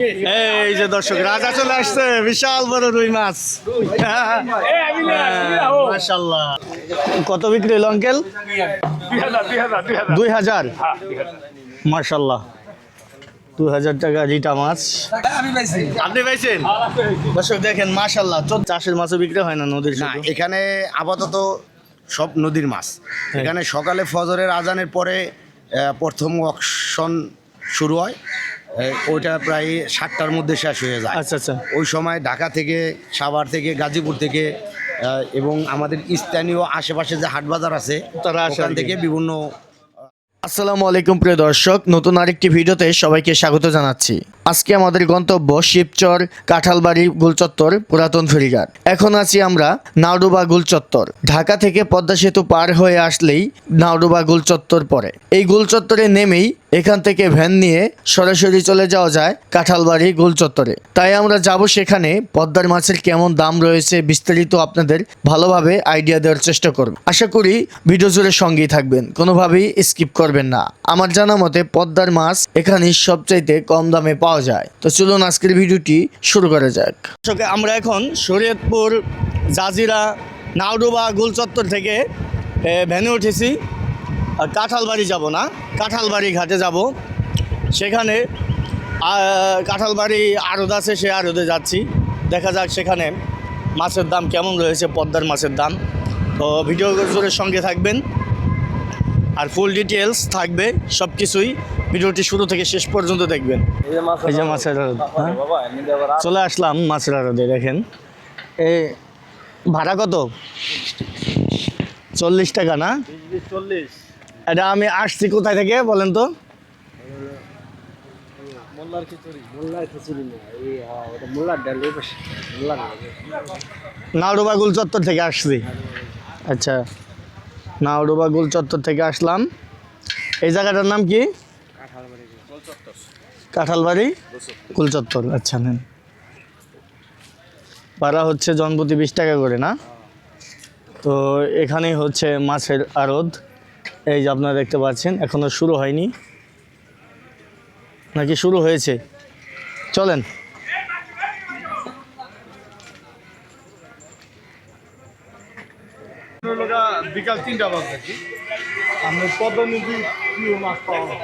এই যে দর্শক রাজা চলে আসছে। বিশাল বড় রুই মাছ। মাশাল্লাহ কত বিক্রি হলো আঙ্কেল? দুই হাজার মার্শাল্লাহ দুই হাজার। টাকা রিটা মাছ। আপনি পাইছেন? দর্শক দেখেন মাশাল্লাহ চোদ্দ চাষের মাছও বিক্রি হয় না নদীর না এখানে আপাতত সব নদীর মাছ। এখানে সকালে ফজরের আজানের পরে প্রথম অকশন শুরু হয়। ওইটা প্রায় সাতটার মধ্যে শেষ হয়ে যায়। আচ্ছা আচ্ছা। ওই সময় ঢাকা থেকে সাভার থেকে গাজীপুর থেকে এবং আমাদের স্থানীয় আশেপাশে যে হাটবাজার আছে তারা কি। থেকে বিভিন্ন আসসালামু আলাইকুম প্রিয় দর্শক নতুন আরেকটি ভিডিওতে সবাইকে স্বাগত জানাচ্ছি। আজকে আমাদের গন্তব্য শিবচর, কাঁঠালবাড়ি, গুলচত্বর, পুরাতন ফেরিঘাট। এখন আছি আমরা নাওডুবা গুলচত্বর। ঢাকা থেকে পদ্মা সেতু পার হয়ে আসলেই নাওডুবা গুলচত্বর পরে এই গুলচত্বরে নেমেই এখান থেকে ভ্যান নিয়ে সরাসরি চলে যাওয়া যায় কাঁঠালবাড়ি গুলচত্বরে। তাই আমরা যাব সেখানে, পদ্মার মাছের কেমন দাম রয়েছে বিস্তারিত আপনাদের ভালোভাবে আইডিয়া দেওয়ার চেষ্টা করব। আশা করি ভিডিও জুড়ে সঙ্গেই থাকবেন, কোনোভাবেই স্কিপ করবেন না। আমার জানা মতে পদ্মার মাছ এখানে সবচাইতে কম দামে পাওয়া যায়। তো চলুন আজকের ভিডিওটি শুরু করা যাক। আমরা এখন শরীয়তপুর, জাজিরা, নাওডুবা, গুলচত্বর থেকে ভ্যানে উঠেছি। কাঁঠালবাড়ি যাব না, কাঁঠালবাড়ি ঘাটে যাব। সেখানে কাঁঠালবাড়ি আড়ত আছে, সে আড়তে যাচ্ছি। দেখা যাক সেখানে মাছের দাম কেমন রয়েছে, পদ্মার মাছের দাম। তো ভিডিও জোরের সঙ্গে থাকবেন। আর ফুল ডিটেলস থাকবে সব কিছুই ভিডিওটি শুরু থেকে শেষ পর্যন্ত দেখবেন। এই যে মাছের আড়ত। হ্যাঁ? চলে আসলাম মাছের আড়তে দেখেন। এই ভাড়া কত? চল্লিশ টাকা না? এটা আমি আসছি কোথায় থেকে বলেন তো? নাওডোবা গুল চত্বর থেকে আসছি। আচ্ছা। নাওডোবা গুল চত্বর থেকে আসলাম। এই জায়গাটার নাম কি? কাঁঠালবাড়ি। গুল চত্বর আচ্ছা নেন। ভাড়া হচ্ছে জনপ্রতি বিশ টাকা করে, না? তো এখানেই হচ্ছে মাছের আড়ত। এই যে আপনারা দেখতে পাচ্ছেন, এখনও শুরু হয়নি। নাকি শুরু হয়েছে? চলেন। বিকাল তিনটা বাজে কি? আমরা পদ্মনদী প্রিয় মাছ পাওয়া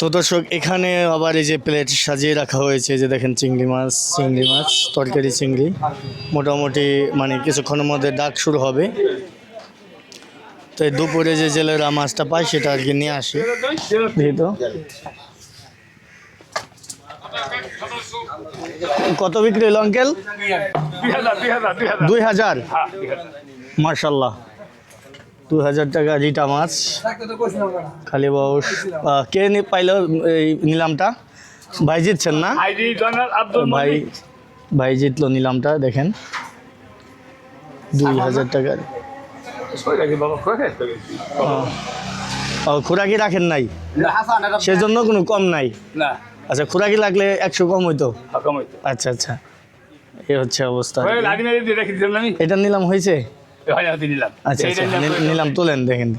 তো দর্শক এখানে আবার এই যে প্লেট সাজিয়ে রাখা হয়েছে যে দেখেন চিংড়ি মাছ চিংড়ি মাছ তরকারি চিংড়ি। মোটামুটি মানে কিছুক্ষণের মধ্যে ডাক শুরু হবে। তো এই দুপুরে যে জেলেরা মাছটা পায় সেটা আর কি নিয়ে আসি। তো কত বিক্রি হলো আঙ্কেল? দুই হাজার। মার্শাল্লাহ দু হাজার টাকা রিটা মাছ। খালি বাউস কে পাইল এই নিলামটা? ভাই জিতছেন না? ভাই ভাই জিতলো নিলামটা দেখেন। দুই হাজার টাকা খোরাকি রাখেন নাই? সেজন্য কোনো কম নাই? আচ্ছা খোরাকি লাগলে একশো হ্যাঁ, কম হইতো? আচ্ছা আচ্ছা। এ হচ্ছে অবস্থা। এটা নিলাম হয়েছে? নিলাম। আচ্ছা, আচ্ছা, তোলেন দেখেন।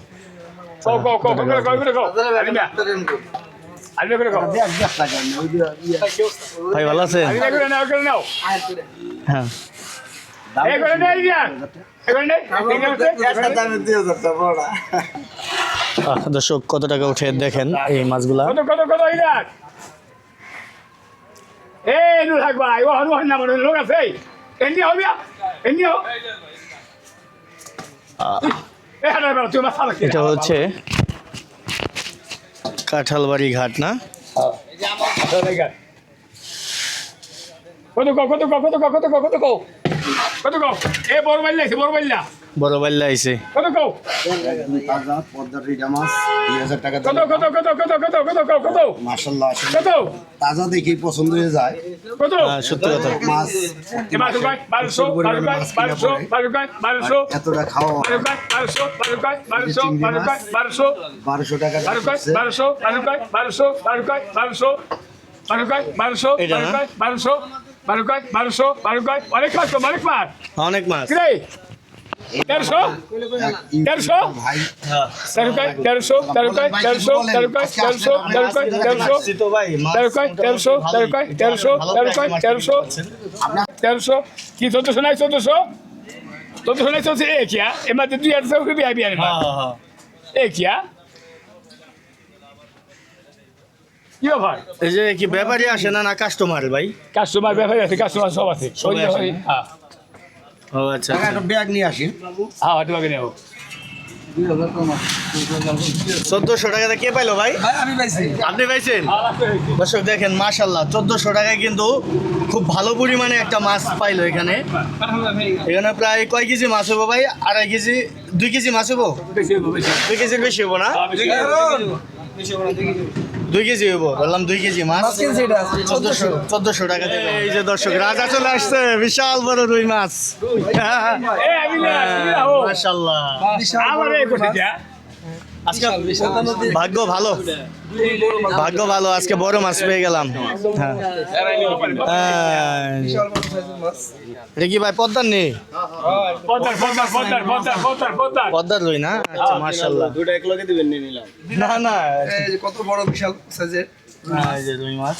হ্যাঁ। দর্শক কত টাকা উঠে দেখেন এই মাছগুলা? এই নুল থাকবা লোক আছে। এমনি হবে এমনি এটা হচ্ছে কাঁঠালবাড়ি ঘাট না? কত কত কত কত কত কত কত কত কত কত কত এ বড় বাইল্লা কত বড় বাইল্লা বড় বাইল্লা আইছে তাজা দেখি পছন্দ হয়ে যায় সত্যি অনেক মাছ অনেক মাছ অনেক মাছ তেরোশো তেরোশো ভাই তেরো কয় তেরোশো তেরো কয় তেরোশো তেরো কয় তেরোশো তেরো কয় তেরোশো তো ভাই মাছ তেরো তেরোশো তেরোশো তেরোশো তেরোশো কি চোদ্দশো নাই চোদ্দশো চোদ্দশো নাই চলছে এ কিয়া এর মধ্যে দুই হাজার রুপি আইবি আর হ্যাঁ হ্যাঁ হ্যাঁ এ কিয়া কি ব্যাপার এই যে কি ব্যাপারী আসে না না কাস্টমার ভাই কাস্টমার ব্যাপারী আছে কাস্টমার সব আছে হ্যাঁ ও আচ্ছা একটা ব্যাগ নিয়ে আসি। হ্যাঁ হয়তো বাকি নেব চোদ্দশো টাকাতে কে পাইলো ভাই? আমি পাইছি। আপনি পাইছেন? দর্শক দেখেন মাশাল্লাহ চোদ্দশো টাকায় কিন্তু খুব ভালো পরিমাণে একটা মাছ পাইলো এখানে। এখানে প্রায় কয় কেজি মাছ হব ভাই? আড়াই কেজি দুই কেজি মাছ হব। দুই কেজির বেশি হব না? হ্যাঁ। দুই কেজি হইব বললাম দুই কেজি মাছ। চোদ্দশো। চোদ্দশো টাকা দেবে। এই যে দর্শক রাজা চলে আসছে বিশাল বড় রুই মাছ। এ, আজকে ভাগ্য ভালো। ভাগ্য ভালো আজকে বড় মাছ পেয়ে গেলাম। হ্যাঁ। এটা কি ভাই পদ্মার নেই পদ্মার, রুই না? আচ্ছা দুটো এক লগে দিবেন নিয়ে নিলাম। না না। কত বড় বিশাল সাইজের না, এই যে রুই মাছ।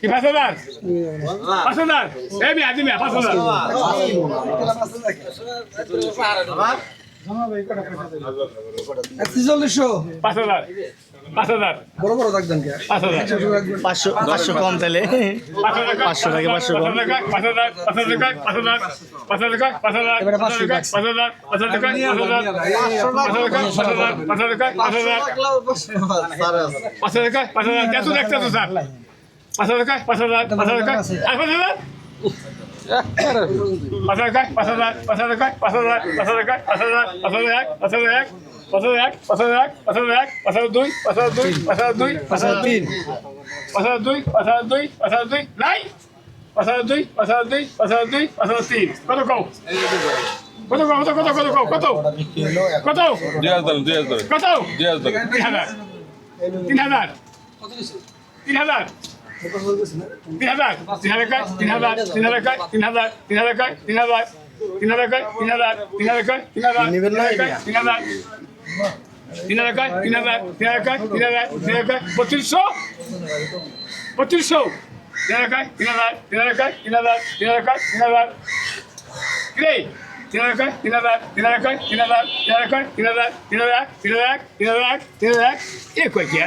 পাঁচচল্লিশশো, পাঁচ হাজার, পাঁচ হাজার, পাঁচ হাজার, পাঁচ হাজার। কয়, পাঁচচল্লিশশো, পাঁচচল্লিশ কয়, পাঁচচল্লিশশো, পাঁচচল্লিশ কয়, পাঁচচল্লিশশো, পাঁচচল্লিশ কয়, পাঁচচল্লিশশো, পাঁচচল্লিশ কয়, পাঁচচল্লিশশো, পাঁচচল্লিশশো, আলী ব্যাপারী পাঁচচল্লিশ কয়, পাঁচচল্লিশশো, পাঁচচল্লিশ কয়, পাঁচচল্লিশশো, পাঁচ হাজার, পাঁচ হাজার? কি পাঁচ হাজার? সাত কেজি দেবো? এক কেজি। ছয় ছয় কেজি দেবো? কি পাঁচ হাজার? পাঁচ হাজার? এই মিয়া, দি মিয়া, পাঁচ হাজার। পাঁচ হাজার। পাঁচ হাজার। বড় বড় থাকবেন কে পাঁচ হাজার। পাঁচশো পাঁচশো কম তাহলে পাঁচ হাজার পাঁচশো টাকা, পাঁচশো কম। পাঁচ হাজার পাঁচ হাজার, পাঁচ হাজার পাঁচ হাজার, পাঁচ হাজার পাঁচ হাজার, পাঁচ হাজার পাঁচ হাজার, পাঁচ হাজার পাঁচ হাজার, পাঁচ হাজার পাঁচ হাজার, পাঁচ হাজার পাঁচ হাজার, পাঁচ হাজার পাঁচ হাজার, এত দেখতে তো স্যার। পাঁচ হাজার কয়, পাঁচ হাজার, পাঁচ হাজার কয়, আর পাঁচ হাজার? পাঁচ হাজার কয়, পাঁচ হাজার, পাঁচ হাজার কয়, পাঁচ হাজার, পাঁচ হাজার কয়, পাঁচ হাজার, পাঁচ হাজার এক, পাঁচ হাজার এক, পাঁচ হাজার এক, পাঁচ হাজার এক, পাঁচ হাজার এক, পাঁচ হাজার দুই, পাঁচ হাজার দুই, পাঁচ হাজার দুই, পাঁচ হাজার তিন, পাঁচ হাজার দুই, পাঁচ হাজার দুই, পাঁচ হাজার দুই, নাই? পাঁচ হাজার দুই, পাঁচ হাজার দুই, পাঁচ হাজার দুই, পাঁচ হাজার তিন। কত কও? কত কও, কত, কত, কত কও, কত? কত? দুই হাজার দুই হাজার কত? দুই হাজার তিন হাজার। তিন হাজার। তিন হাজার। তিন হাজার। তিন হাজার কয়? তিন হাজার। তিন হাজার কয়? তিন হাজার। তিন হাজার কয়? তিন হাজার। তিন হাজার কয়? তিন হাজার। তিন হাজার কয়? তিন হাজার। তিন হাজার? তিন হাজার। কয়? তিন হাজার। তিন হাজার কয়? তিন হাজার। তিন হাজার কয়? পঁচিশশো পঁচিশশো তিন হাজার কয়? তিন হাজার। তিন হাজার কয়? তিন হাজার। তিন হাজার কয়? তিন হাজার। কিরে? তিন হাজার কয়? তিন হাজার। তিন হাজার কয়? তিন হাজার। তিন হাজার কয়? তিন হাজার। তিন হাজার তিন হাজার তিন হাজার তিন হাজার এ কয় কিয়া?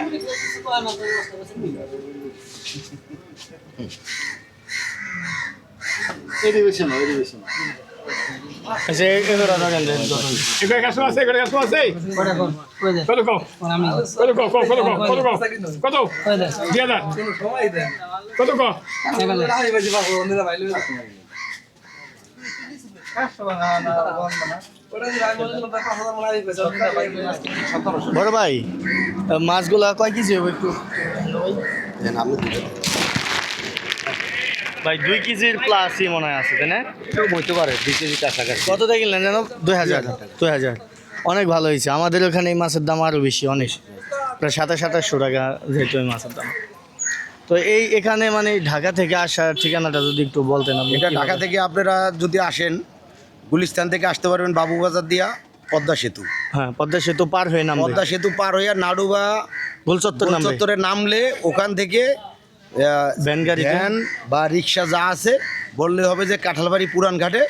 বড় ভাই মাছগুলা কয় কেজি হবে একটু? ভাই দুই কেজির প্লাসই মনে হয় আছে তাই না? পারে দুই কেজি কাছাকাছি। কত দিয়ে কিনলেন জানো? দুই হাজার। দুই হাজার। অনেক ভালো হয়েছে। আমাদের ওখানে এই মাছের দাম আরও বেশি অনেক। প্রায় সাতাশ আঠাশশো টাকা যেহেতু এই মাছের দাম। তো এই এখানে মানে ঢাকা থেকে আসার ঠিকানাটা যদি একটু বলতেন আপনি এটা ঢাকা থেকে আপনারা যদি আসেন গুলিস্তান থেকে আসতে পারবেন বাবুবাজার দিয়া পদ্মা সেতু। হ্যাঁ পদ্মা সেতু পার হয়ে নামবে। পদ্মা সেতু পার হইয়া নাড়ুবা গোলচত্বর নামলে ওখান থেকে ভ্যান গাড়িতে? ভ্যান বা রিক্সা যা আছে বললে হবে যে কাঁঠালবাড়ি পুরান ঘাটে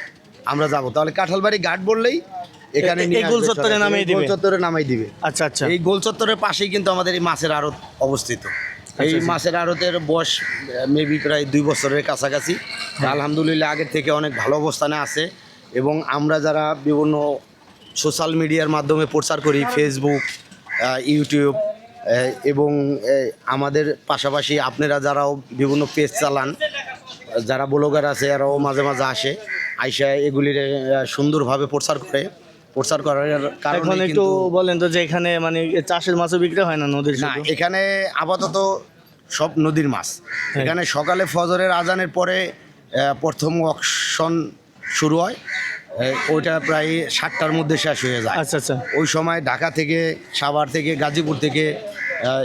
আমরা যাব তাহলে কাঁঠালবাড়ি ঘাট বললেই এখানে এই- গোল চত্বরে নামিয়ে দিবে? গোল চত্বরে নামাই দিবে আচ্ছা আচ্ছা এই গোল চত্বরের পাশেই কিন্তু আমাদের এই মাছের আড়ত অবস্থিত এই আচ্ছা। মাছের আড়তের বয়স মেবি প্রায় দুই বছরের কাছাকাছি হ্যাঁ। আলহামদুলিল্লাহ আগের থেকে অনেক ভালো অবস্থানে আছে এবং আমরা যারা বিভিন্ন সোশ্যাল মিডিয়ার মাধ্যমে প্রচার করি ফেসবুক ইউটিউব এবং আমাদের পাশাপাশি আপনারা যারাও বিভিন্ন পেজ চালান যারা ব্লগার আছে এরাও মাঝে মাঝে আসে আইসা এগুলির সুন্দরভাবে প্রচার করে। প্রচার করার কারণে একটু বলেন তো যে এখানে মানে চাষের মাছও বিক্রি হয় না নদীর না এখানে আপাতত সব নদীর মাছ। এখানে সকালে ফজরের আজানের পরে প্রথম অকশন শুরু হয়। ওইটা প্রায় সাতটার মধ্যে শেষ হয়ে যায়। আচ্ছা আচ্ছা। ওই সময় ঢাকা থেকে সাভার থেকে গাজীপুর থেকে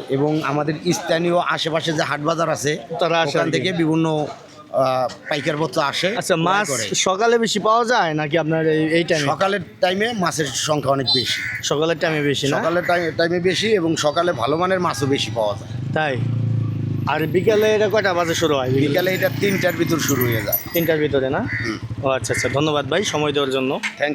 এবং আমাদের স্থানীয় আশেপাশে যে হাট বাজার আছে তারা কি। থেকে বিভিন্ন পাইকারপত্র আসে আচ্ছা মাছ সকালে বেশি পাওয়া যায় নাকি আপনার এই- টাইমে সকালের টাইমে মাছের সংখ্যা অনেক বেশি। সকালের টাইমে বেশি সকালের টাইমে বেশি এবং সকালে ভালো মানের মাছও বেশি পাওয়া যায়। তাই? আর বিকালে এটা কয়টা বাজে শুরু হয়? বিকালে এটা তিনটার ভিতর শুরু হয়ে যায়। তিনটার ভিতরে না? ও আচ্ছা আচ্ছা ধন্যবাদ ভাই সময় দেওয়ার জন্য। থ্যাংক